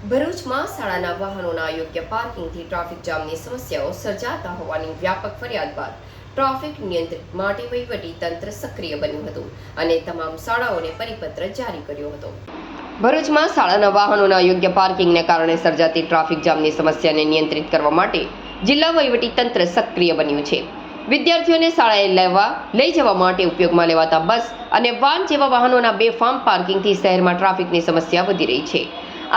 ભરૂચમાં શાળાના વાહનોના યોગ્ય પાર્કિંગથી ટ્રાફિક જામની સમસ્યાઓ સર્જાતા હોવાની વ્યાપક ફરિયાદ બાદ ટ્રાફિક નિયંત્રિત માટે વહીવટી તંત્ર સક્રિય બન્યું હતું અને તમામ શાળાઓને પરિપત્ર જારી કર્યો હતો. ભરૂચમાં શાળાના વાહનોના યોગ્ય પાર્કિંગને કારણે સર્જાતી ટ્રાફિક જામની સમસ્યાને નિયંત્રિત કરવા માટે જિલ્લા વહીવટી તંત્ર સક્રિય બન્યું છે. વિદ્યાર્થીઓને શાળાએ લેવા, લઈ જવા માટે ઉપયોગમાં લેવાતા બસ અને વાન જેવા વાહનોના બેફામ પાર્કિંગથી શહેરમાં ટ્રાફિકની સમસ્યા વધી રહી છે.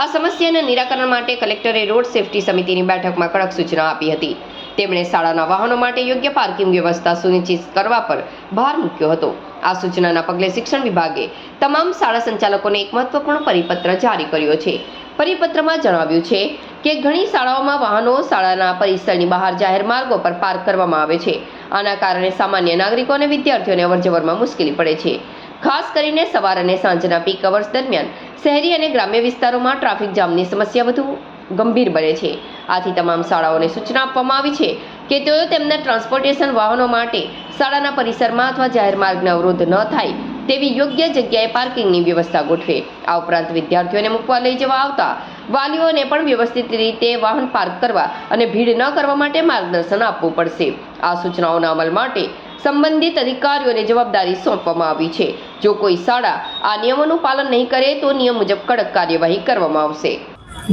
આ સમસ્યાના નિરાકરણ માટે કલેક્ટરે રોડ સેફટી સમિતિની બેઠકમાં કડક સૂચના આપી હતી. તેમણે શાળાના વાહનો માટે યોગ્ય પાર્કિંગ વ્યવસ્થા સુનિશ્ચિત કરવા પર ભાર મૂક્યો હતો. આ સૂચનાના પગલે શિક્ષણ વિભાગે તમામ શાળા સંચાલકોને એક મહત્વપૂર્ણ પરિપત્ર જારી કર્યો છે. પરિપત્રમાં જણાવ્યું છે કે ઘણી શાળાઓમાં વાહનો શાળાના પરિસરની બહાર જાહેર માર્ગો પર પાર્ક કરવામાં આવે છે. આના કારણે સામાન્ય નાગરિકો અને વિદ્યાર્થીઓને અવરજવરમાં મુશ્કેલી પડે છે. ખાસ કરીને સવાર અને સાંજના પીક અવર્સ દરમિયાન શહેરી અને ગ્રામ્ય વિસ્તારોમાં ટ્રાફિક જામની સમસ્યા વધુ ગંભીર બને છે. આથી તમામ શાળાઓને સૂચના આપવામાં આવી છે કે તેઓ તેમના ટ્રાન્સપોર્ટેશન વાહનો માટે શાળાના પરિસરમાં અથવા જાહેર માર્ગને અવરોધ ન થાય તેવી યોગ્ય જગ્યાએ પાર્કિંગની વ્યવસ્થા ગોઠવે. આ ઉપરાંત વિદ્યાર્થીઓને મૂકવા લઈ જવા આવતા વાલીઓને પણ વ્યવસ્થિત રીતે વાહન પાર્ક કરવા અને ભીડ ન કરવા માટે માર્ગદર્શન આપવું પડશે. આ સૂચનાઓના અમલ માટે સંબંધિત અધિકારીઓને જવાબદારી સોંપવામાં આવી છે. જો કોઈ શાળા આ નિયમોનું પાલન નહીં કરે, તો નિયમ મુજબ કડક કાર્યવાહી કરવામાં આવશે.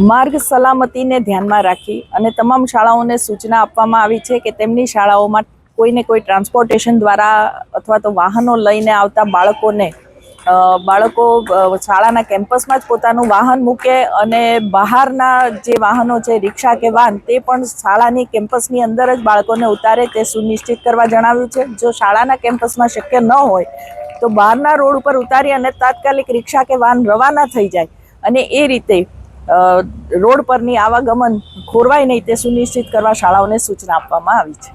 માર્ગ સલામતીને ધ્યાનમાં રાખી અને તમામ શાળાઓને સૂચના આપવામાં આવી છે કે તેમની શાળાઓમાં કોઈને કોઈ ટ્રાન્સપોર્ટેશન દ્વારા અથવા તો વાહનો લઈને આવતા બાળકોને બાળકો શાળાના કેમ્પસમાં જ પોતાનું વાહન મૂકે અને બહારના જે વાહનો છે, રિક્ષા કે વાન, તે પણ શાળાની કેમ્પસની અંદર જ બાળકોને ઉતારે તે સુનિશ્ચિત કરવા જણાવ્યું છે. જો શાળાના કેમ્પસમાં શક્ય ન હોય, તો બહારના રોડ ઉપર ઉતારી અને તાત્કાલિક રિક્ષા કે વાન રવાના થઈ જાય અને એ રીતે રોડ પરની આવાગમન ખોરવાય નહીં તે સુનિશ્ચિત કરવા શાળાઓને સૂચના આપવામાં આવી છે.